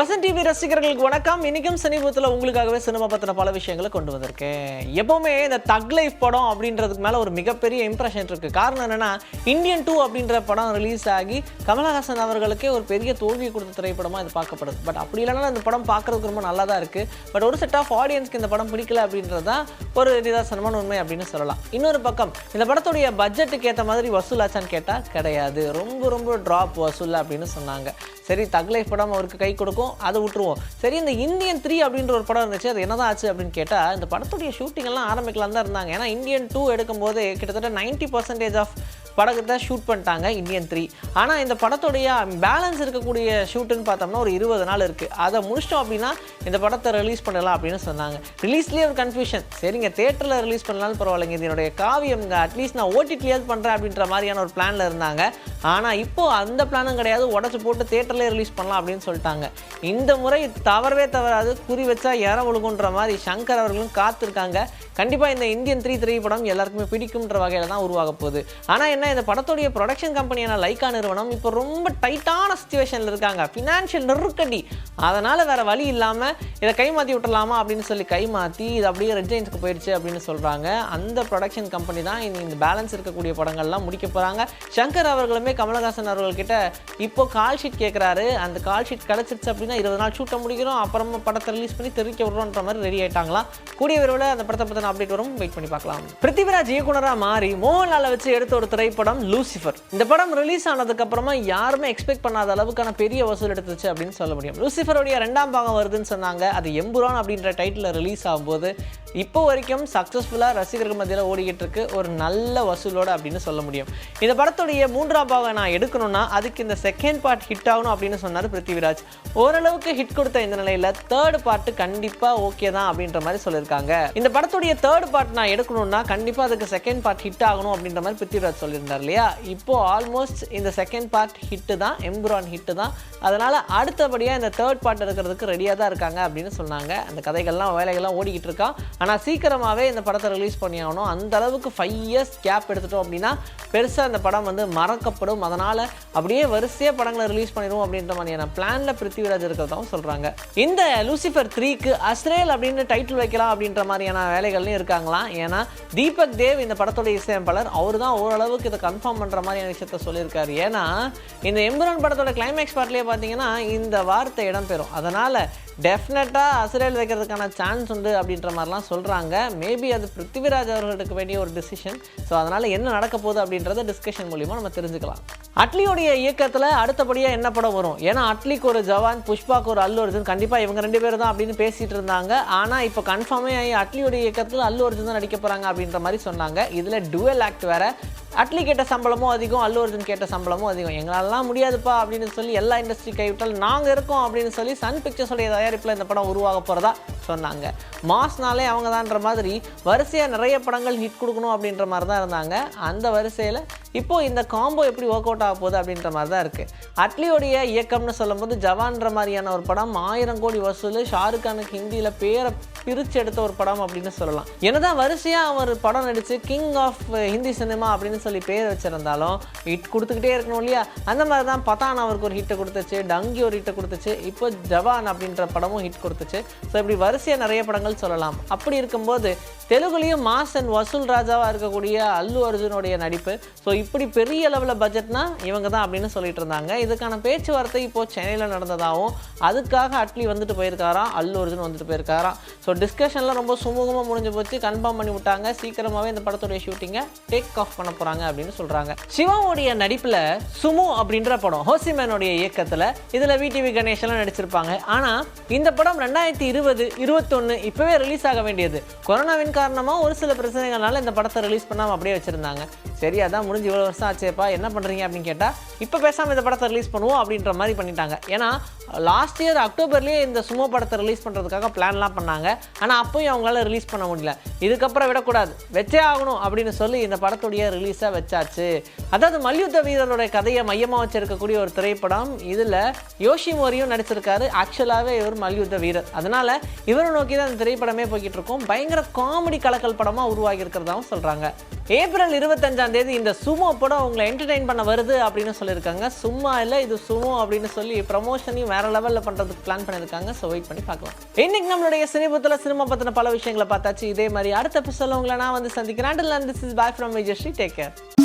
Vasan TV ரசிகர்களுக்கு வணக்கம். இன்றைக்கும் சனிபத்தில் உங்களுக்காகவே சினிமா பற்றின பல விஷயங்களை கொண்டு வந்திருக்கேன். எப்போவுமே இந்த தக் லைஃப் படம் அப்படின்றதுக்கு மேலே ஒரு மிகப்பெரிய இம்ப்ரெஷன் இருக்குது காரணம் என்னென்னா இந்தியன் டூ அப்படின்ற படம் ரிலீஸ் ஆகி கமலஹாசன் அவர்களுக்கே ஒரு பெரிய தோல்வி கொடுத்த திரைப்படமாக இது பார்க்கப்படுது. பட் அப்படி இல்லைனாலும் இந்த படம் பார்க்கறதுக்கு ரொம்ப நல்லா தான் இருக்குது பட் ஒரு செட் ஆஃப் ஆடியன்ஸ்க்கு இந்த படம் பிடிக்கல அப்படின்றது தான் ஒரு நிதாசனமான உண்மை அப்படின்னு சொல்லலாம். இன்னொரு பக்கம் இந்த படத்துடைய பட்ஜெட்டுக்கு ஏற்ற மாதிரி வசூலாச்சான்னு கேட்டால் கிடையாது. ரொம்ப ரொம்ப ட்ராப் வசூல் அப்படின்னு சொன்னாங்க. சரி தக் லைஃப் படம் அவருக்கு கை கொடுக்கும். அதை விட்டுருவோம். சரி இந்த இந்தியன் த்ரீ அப்படின்ற ஒரு படம் இருந்துச்சு அது என்னதான் ஆச்சு அப்படின்னு கேட்டால் இந்த படத்துடைய ஷூட்டிங் எல்லாம் ஆரம்பிக்கலாம் தான் இருந்தாங்க. ஏன்னா இந்தியன் டூ எடுக்கும்போது கிட்டத்தட்ட நைன்ட்டி பர்சன்டேஜ் ஆஃப் படத்தை ஷூட் பண்ணிட்டாங்க இந்தியன் த்ரீ ஆனால் இந்த படத்துடைய பேலன்ஸ் இருக்கக்கூடிய ஷூட்டுன்னு பார்த்தோம்னா ஒரு இருபது நாள் இருக்குது அதை முடிச்சிட்டோம் அப்படின்னா இந்த படத்தை ரிலீஸ் பண்ணலாம் அப்படின்னு சொன்னாங்க. ரிலீஸ்லேயே ஒரு கன்ஃபியூஷன் சரிங்க தேட்டரில் ரிலீஸ் பண்ணலாம்னு பரவாயில்லைங்க. இது என்னுடைய காவியம்ங்க அட்லீஸ்ட் நான் ஓடிடியாவது பண்ணுறேன் அப்படின்ற மாதிரியான ஒரு பிளானில் இருந்தாங்க. ஆனால் இப்போது அந்த பிளானும் கிடையாது. உடச்சி போட்டு தேட்டர்லேயே ரிலீஸ் பண்ணலாம் அப்படின்னு சொல்லிட்டாங்க. இந்த முறை தவறவே தவறாது. குறி வச்சா இற ஒழுகுன்ற மாதிரி சங்கர் அவர்களும் காத்திருக்காங்க. கண்டிப்பாக இந்த இந்தியன் த்ரீ திரைப்படம் எல்லாருக்குமே பிடிக்கும்ன்ற வகையில் தான் உருவாக போகுது. ஆனால் என்ன இந்த படத்துடைய ப்ரொடக்ஷன் கம்பெனியான லைக்கா நிறுவனம் இப்போ ரொம்ப டைட்டான சுச்சுவேஷனில் இருக்காங்க. ஃபினான்ஷியல் நெருக்கடி. அதனால் வேறு வழி இல்லாமல் இதை கை மாற்றி அப்படின்னு சொல்லி கை மாற்றி இது அப்படியே ரெட் போயிடுச்சு அப்படின்னு சொல்கிறாங்க அந்த ப்ரொடக்ஷன் கம்பெனி தான் இனி இந்த பேலன்ஸ் இருக்கக்கூடிய படங்கள்லாம் முடிக்க போகிறாங்க சங்கர் அவர்களுமே கமலஹாசன் அவர்கள்கிட்ட இப்போ கால் ஷீட் கேட்குறாரு அந்த கால் ஷீட் கிடச்சிருச்சு அப்படின்னா இருபது நாள் ஷூட்டை முடிக்கிறோம் அப்புறமா படத்தை ரிலீஸ் பண்ணி தெரிவிக்க விடுறோன்ற மாதிரி ரெடி ஆயிட்டாங்களா? கூடிய விரைவில் அந்த படத்தை பற்றின அப்டேட் வரும். வெயிட் பண்ணி பார்க்கலாம். பிருத்திவிராஜ் இயக்குனராக மாறி மோகன்லாலை வச்சு எடுத்த ஒரு திரைப்படம் லூசிஃபர் இந்த படம் ரிலீஸ் ஆனதுக்கு அப்புறமா யாருமே எக்ஸ்பெக்ட் பண்ணாத அளவுக்கான பெரிய வசூல் எடுத்துச்சு அப்படின்னு சொல்ல முடியும். லூசிஃபருடைய ரெண்டாம் பாகம் வருதுன்னு சொன்னாங்க. அது எம்புரான் அப்படின்ற டைட்டில் ரிலீஸ் ஆகும்போது இப்போ வரைக்கும் சக்ஸஸ்ஃபுல்லாக ரசிகர்கள் மத்தியில் ஓடிக்கிட்டு இருக்கு. ஒரு நல்ல வசூலோட அப்படின்னு சொல்ல முடியும். இந்த படத்துடைய மூன்றாம் பாகம் நான் எடுக்கணும்னா அதுக்கு இந்த செகண்ட் பார்ட் ஹிட் ஆகணும் அப்படின்னு சொன்னார் பிருத்திவிராஜ். ஓரளவுக்கு ஹிட் கொடுத்த இந்த நிலையில் தேர்ட் பார்ட் கண்டிப்பாக ஓகே தான் அப்படின்ற மாதிரி சொல்லியிருக்காங்க. இந்த படத்துடைய தேர்ட் பார்ட் நான் எடுக்கணும்னா கண்டிப்பாக அதுக்கு செகண்ட் பார்ட் ஹிட் ஆகணும் அப்படின்ற மாதிரி பிருத்திவிராஜ் சொல்லியிருந்தார் இல்லையா? இப்போது ஆல்மோஸ்ட் இந்த செகண்ட் பார்ட் ஹிட்டு தான் எம்ப்ரான் ஹிட்டு தான். அதனால் அடுத்தபடியாக இந்த தேர்ட் பார்ட் எடுக்கிறதுக்கு ரெடியாக தான் இருக்காங்க அப்படின்னு சொன்னாங்க. அந்த கதைகள்லாம் வேலைகள்லாம் ஓடிக்கிட்டு இருக்கா ஆனால் சீக்கிரமாகவே இந்த படத்தை ரிலீஸ் பண்ணி ஆகணும் அந்த அளவுக்கு ஃபைவ் இயர்ஸ் கேப் எடுத்துட்டோம் அப்படின்னா பெருசாக இந்த படம் வந்து மறக்கப்படும். அதனால் அப்படியே வரிசையாக படங்களை ரிலீஸ் பண்ணிடுவோம் அப்படின்ற மாதிரியான பிளானில் பிருத்திவிராஜ் இருக்கிறதாவும் சொல்கிறாங்க இந்த லூசிஃபர் த்ரீக்கு அஸ்ரேல் அப்படின்னு டைட்டில் வைக்கலாம் அப்படின்ற மாதிரியான வேலைகள்லையும் இருக்காங்களாம். ஏன்னா தீபக் தேவ் இந்த படத்தோட இசையமைப்பாளர். அவர் தான் ஓரளவுக்கு இதை கன்ஃபார்ம் பண்ணுற மாதிரியான விஷயத்த சொல்லியிருக்காரு. ஏன்னா இந்த எம்புரான் படத்தோட கிளைமேக்ஸ் பார்ட்லேயே பார்த்தீங்கன்னா இந்த வார்த்தை இடம்பெறும். அதனால் டெஃபினட்டாக அசுரேல் வைக்கிறதுக்கான சான்ஸ் உண்டு அப்படின்ற மாதிரிலாம் சொல்கிறாங்க மேபி அது பிருத்திவிராஜ் அவர்களுக்கு வேண்டிய ஒரு டிசிஷன் ஸோ அதனால் என்ன நடக்க போகுது அப்படின்றத டிஸ்கஷன் மூலிமா நம்ம தெரிஞ்சுக்கலாம். அட்லியோடைய இயக்கத்தில் அடுத்தபடியாக என்ன படம் வரும்? ஏன்னா அட்லிக்கு ஒரு ஜவான் புஷ்பாக்கு ஒரு அல்லு அர்ஜுன். கண்டிப்பாக இவங்க ரெண்டு பேரும் தான் அப்படின்னு பேசிகிட்டு இருந்தாங்க. ஆனால் இப்போ கன்ஃபார்மே ஆகி அட்லியோடைய இயக்கத்தில் அல்லு அர்ஜுன் தான் நடிக்க போகிறாங்க அப்படின்ற மாதிரி சொன்னாங்க. இதில் டுவெல் ஆக்ட் வேற. அட்லி கேட்ட சம்பளமும் அதிகம் அல்லு அர்ஜுன் கேட்ட சம்பளமும் அதிகம். எங்களாலலாம் முடியாதுப்பா அப்படின்னு சொல்லி எல்லா இண்டஸ்ட்ரி கைவிட்டால் நாங்கள் இருக்கோம் அப்படின்னு சொல்லி சன் பிக்சர்ஸோடைய தயாரிப்பில் இந்த படம் உருவாக போகிறதா சொன்னாங்க. மாஸ்னாலே அவங்க தான்ற மாதிரி வரிசையாக நிறைய படங்கள் ஹிட் கொடுக்கணும் அப்படின்ற மாதிரி தான் இருந்தாங்க. அந்த வரிசையில் இப்போது இந்த காம்போ எப்படி ஒர்க் அவுட் ஆக போகுது அப்படின்ற மாதிரி தான் இருக்குது அட்லியோடைய இயக்கம்னு சொல்லும்போது ஜவான்ற மாதிரியான ஒரு படம் ஆயிரம் கோடி வசூல். ஷாருக் கானுக்கு ஹிந்தியில் பேரை பிரித்து எடுத்த ஒரு படம் அப்படின்னு சொல்லலாம். என்னதான் வரிசையாக அவர் படம் நடித்து கிங் ஆஃப் ஹிந்தி சினிமா அப்படின்னு சொல்லி பேர் வச்சுருந்தாலும் ஹிட் கொடுத்துக்கிட்டே இருக்கணும் இல்லையா? அந்த மாதிரி தான் பதான் அவருக்கு ஒரு ஹிட்டை கொடுத்துச்சு டங்கி ஒரு ஹிட்டை கொடுத்துச்சு இப்போ ஜவான் அப்படின்ற படமும் ஹிட் கொடுத்துச்சு. ஸோ இப்படி வரிசையாக நிறைய படங்கள் சொல்லலாம். அப்படி இருக்கும்போது தெலுங்குலேயும் மாஸ் அண்ட் வசூல் ராஜாவாக இருக்கக்கூடிய அல்லு அர்ஜுனுடைய நடிப்பு. ஸோ இப்படி பெரிய அளவில் பட்ஜெட்னா இவங்க தான் அப்படின்னு சொல்லிட்டு இருந்தாங்க. இதுக்கான பேச்சுவார்த்தை இப்போ சென்னையில் நடந்ததாகவும் அதுக்காக அட்லி வந்துட்டு போயிருக்காராம் அல்லு அர்ஜுன் வந்துட்டு போயிருக்காராம். ஸோ டிஸ்கஷன்லாம் ரொம்ப சுமூகமாக முடிஞ்சு போச்சு. கன்ஃபார்ம் பண்ணி விட்டாங்க. சீக்கிரமாகவே இந்த படத்துடைய ஷூட்டிங்கை டேக் ஆஃப் பண்ண போகிறாங்க அப்படின்னு சொல்கிறாங்க சிவாவுடைய நடிப்பில் சுமு அப்படின்ற படம் ஹோசிமேனுடைய இயக்கத்தில் இதில் விடிவி கணேஷெல்லாம் நடிச்சிருப்பாங்க. ஆனால் இந்த படம் ரெண்டாயிரத்தி இருபது இருபத்தொன்று இப்போவே ரிலீஸ் ஆக வேண்டியது. கொரோனாவின் காரணமாக ஒரு சில பிரச்சனைகள்னால இந்த படத்தை ரிலீஸ் பண்ணாமல் அப்படியே வச்சுருந்தாங்க. சரி அதான் முடிஞ்சு இவ்வளோ வருஷம் ஆச்சேப்பா என்ன பண்ணுறீங்க அப்படின்னு கேட்டால் இப்போ பேசாமல் இந்த படத்தை ரிலீஸ் பண்ணுவோம் அப்படின்ற மாதிரி பண்ணிட்டாங்க. ஏன்னா லாஸ்ட் இயர் அக்டோபர்லேயே இந்த சுமோ படத்தை ரிலீஸ் பண்ணுறதுக்காக பிளான்லாம் பண்ணாங்க. ஆனால் அப்போயும் அவங்களால ரிலீஸ் பண்ண முடியல. இதுக்கப்புறம் விடக்கூடாது. வச்சே ஆகணும் அப்படின்னு சொல்லி இந்த படத்துடைய ரிலீஸாக வச்சாச்சு. அதாவது மல்யுத்த வீரருடைய கதையை மையமாக வச்சிருக்கக்கூடிய ஒரு திரைப்படம். இதில் யோஷிமோரியும் நடிச்சிருக்காரு. ஆக்சுவலாகவே இவர் மல்யுத்த வீரர். அதனால் இவரை நோக்கி தான் இந்த திரைப்படமே போய்கிட்டு இருக்கும். பயங்கர காமெடி கலக்கல் படமாக உருவாகி இருக்கிறதாவும் சொல்கிறாங்க ஏப்ரல் இருபத்தஞ்சாம் தேதி இந்த சுமோ படம் உங்களை என்டர்டெயின் பண்ண வருது அப்படின்னு சொல்லியிருக்காங்க. சும்மா இல்லை இது சுமோ அப்படின்னு சொல்லி ப்ரமோஷனையும் வேற லெவலில் பண்ணுறதுக்கு பிளான் பண்ணியிருக்காங்க. ஸோ வெயிட் பண்ணி பார்க்கலாம். இன்னைக்கு நம்மளுடைய சினிபத்தில் சினிமா பற்றின பல விஷயங்களை பார்த்தாச்சு. இதே மாதிரி அடுத்த எபிசோட உங்களை நான் வந்து சந்திக்கிறேன். This is boy from Vijayasri take care